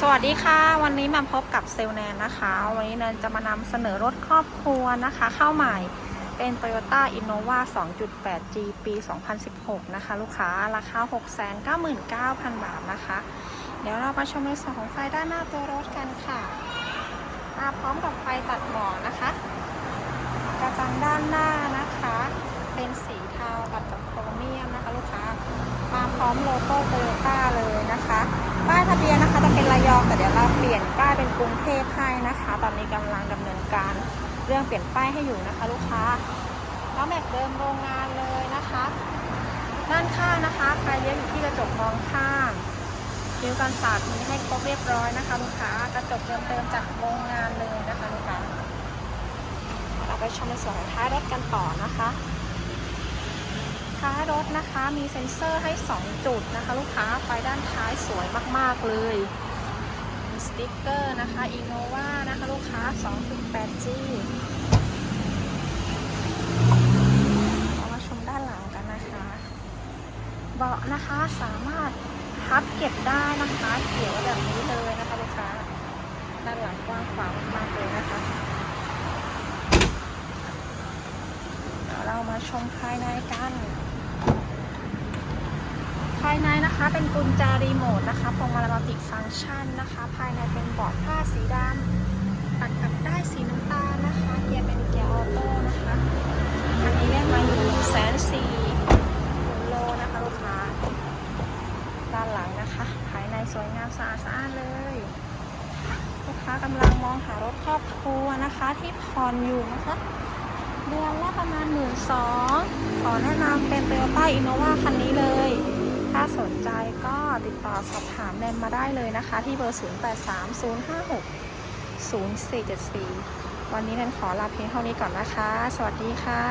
สวัสดีค่ะ วันนี้มาพบกับเซลแนนนะคะ วันนี้แนนจะมานำเสนอรถครอบครัวนะคะ เข้าใหม่เป็น Toyota Innova 2.8G ปี 2016 นะคะ ลูกค้าราคา 699,000 บาทนะคะ เดี๋ยวเรามาชมในส่วนของไฟด้านหน้าตัวรถกันค่ะมาพร้อมกับไฟตัดหมอกนะคะ กระจังด้านหน้านะคะ เป็นสีเทาตัดกับโครเมียมนะคะ ลูกค้า มาพร้อม โลโก้โตโยต้าเลยนะคะ ป้ายทะเบียนนะคะจะเป็นระยองแต่เดี๋ยวเราเปลี่ยนป้ายเป็นกรุงเทพให้นะคะ ตอนนี้กำลังดำเนินการเรื่องเปลี่ยนป้ายให้อยู่นะคะ ลูกค้าแล้วแม็กเดิมโรงงานเลยนะคะ ด้านข้างนะคะไฟเลี้ยวอยู่ที่กระจกมองข้างคิ้วกันสาดมีให้ครบเรียบร้อยนะคะ ลูกค้ากระจกเดิมเติมจากโรงงานเลยนะคะลูกค้าเราไปชมในส่วนของท้ายรถกันต่อนะคะ ท้ายรถนะคะ มีเซ็นเซอร์ให้ 2 จุดนะคะ ลูกค้าไฟด้านท้ายสวยมาก ๆ เลยมีสติ๊กเกอร์นะคะ Innova นะคะ ลูกค้า 2.8G เรามาชมด้านหลังกันนะคะ เบาะนะคะสามารถพับเก็บได้นะคะ เกี่ยวแบบนี้เลยนะคะลูกค้า ด้านหลังกว้างขวางมากๆเลยนะคะ เดี๋ยวเรา มาชมภายในกัน ภายในนะคะเป็นกุญแจรีโมทนะคะพวงมาลัยมัลติฟังก์ชันนะคะ ภายในเป็นเบาะผ้าสีดำตัดกับได้สีน้ำตาลนะคะเกียร์เป็นเกียร์ออโต้นะคะคันนี้ได้มาอยู่แสนสี่โลนะคะลูกค้าด้านหลังนะคะ ภายในสวยงามสะอาดสะอานเลยลูกค้ากำลังมองหารถครอบครัวนะคะที่ผ่อนอยู่นะคะ เดือนละประมาณ หมื่นสองขอแนะนำเป็น Toyota Innova คันนี้เลย ถ้าสนใจก็ติดต่อสอบถามแนนมาได้เลยนะคะ ที่เบอร์ 0830560474 วันนี้แนนขอลาเพียงเท่านี้ก่อนนะคะ สวัสดีค่ะ